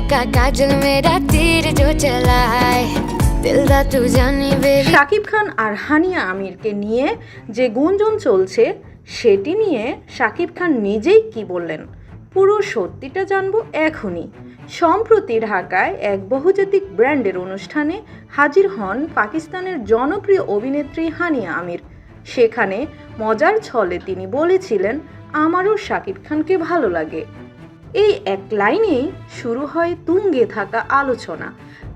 का काजल मेरा तीर जो चलाए दिल दा तू जानी बेबी শাকিব খান আর হানিয়া আমিরকে নিয়ে যে গুঞ্জন চলছে সেটি নিয়ে শাকিব খান নিজেই কি বললেন পুরো সত্যিটা জানবো এখনই সম্প্রতি ঢাকায় এক বহুজাতিক ব্র্যান্ডের অনুষ্ঠানে হাজির হন পাকিস্তানের জনপ্রিয় অভিনেত্রী হানিয়া আমির সেখানে মজার ছলে তিনি বলেছিলেন আমারও শাকিব খানকে ভালো লাগে এই এক লাইনেই শুরু হয় তুঙ্গে থাকা আলোচনা।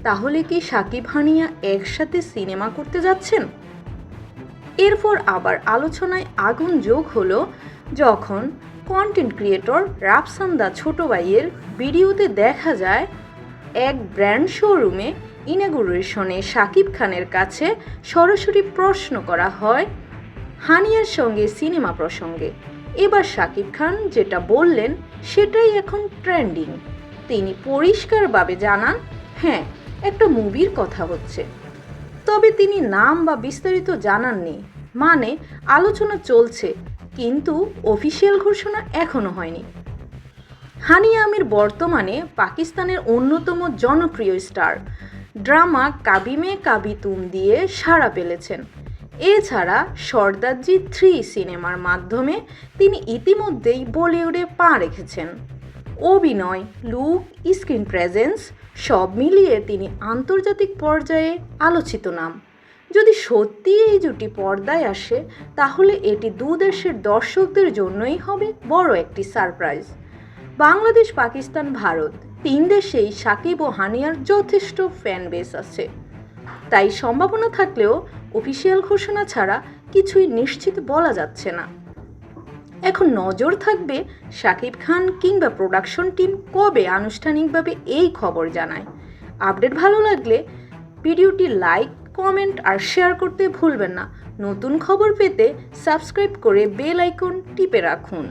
তাহলে কি সাকিব হানিয়া একসাথে সিনেমা করতে যাচ্ছেন? এরপর আবার আলোচনায় আগুন যোগ হলো যখন কন্টেন্ট ক্রিয়েটর রাফসান্দা ছোট ভাইয়ের ভিডিওতে দেখা যায়, এক ব্র্যান্ড শোরুমে ইনাগুরেশনে শাকিব খানের কাছে সরাসরি প্রশ্ন করা হয় হানিয়ার সঙ্গে সিনেমা প্রসঙ্গে। এবার শাকিব খান যেটা বললেন, সেটাই এখন ট্রেন্ডিং। তিনি পরিষ্কারভাবে জানান হ্যাঁ একটা মুভির কথা হচ্ছে। তবে তিনি নাম বা বিস্তারিত জানাননি মানে আলোচনা চলছে, কিন্তু অফিসিয়াল ঘোষণা এখনও হয়নি। হানিয়া আমির বর্তমানে পাকিস্তানের অন্যতম জনপ্রিয় স্টার। ড্রামা কাবিমে কাবি তুম দিয়ে সাড়া পেলেছেন। এছাড়া সর্দারজি থ্রি সিনেমার মাধ্যমে তিনি ইতিমধ্যেই বলিউডে পা রেখেছেন। অভিনয়, লুক, স্ক্রিন প্রেজেন্স সব মিলিয়ে তিনি আন্তর্জাতিক পর্যায়ে আলোচিত নাম। যদি সত্যি এই জুটি পর্দায় আসে, তাহলে এটি দু দেশের দর্শকদের জন্যই হবে বড় একটি সারপ্রাইজ। বাংলাদেশ, পাকিস্তান, ভারত তিন দেশেই সাকিব ও হানিয়ার যথেষ্ট ফ্যান বেস আছে। তাই সম্ভাবনা থাকলেও অফিসিয়াল ঘোষণা ছাড়া কিছুই নিশ্চিত বলা যাচ্ছে না। এখন নজর থাকবে শাকিব খান কিংবা প্রোডাকশন টিম কবে আনুষ্ঠানিকভাবে এই খবর জানায়। আপডেট ভালো লাগলে ভিডিওটি লাইক কমেন্ট আর শেয়ার করতে ভুলবেন না। নতুন খবর পেতে সাবস্ক্রাইব করে বেল আইকন টিপে রাখুন।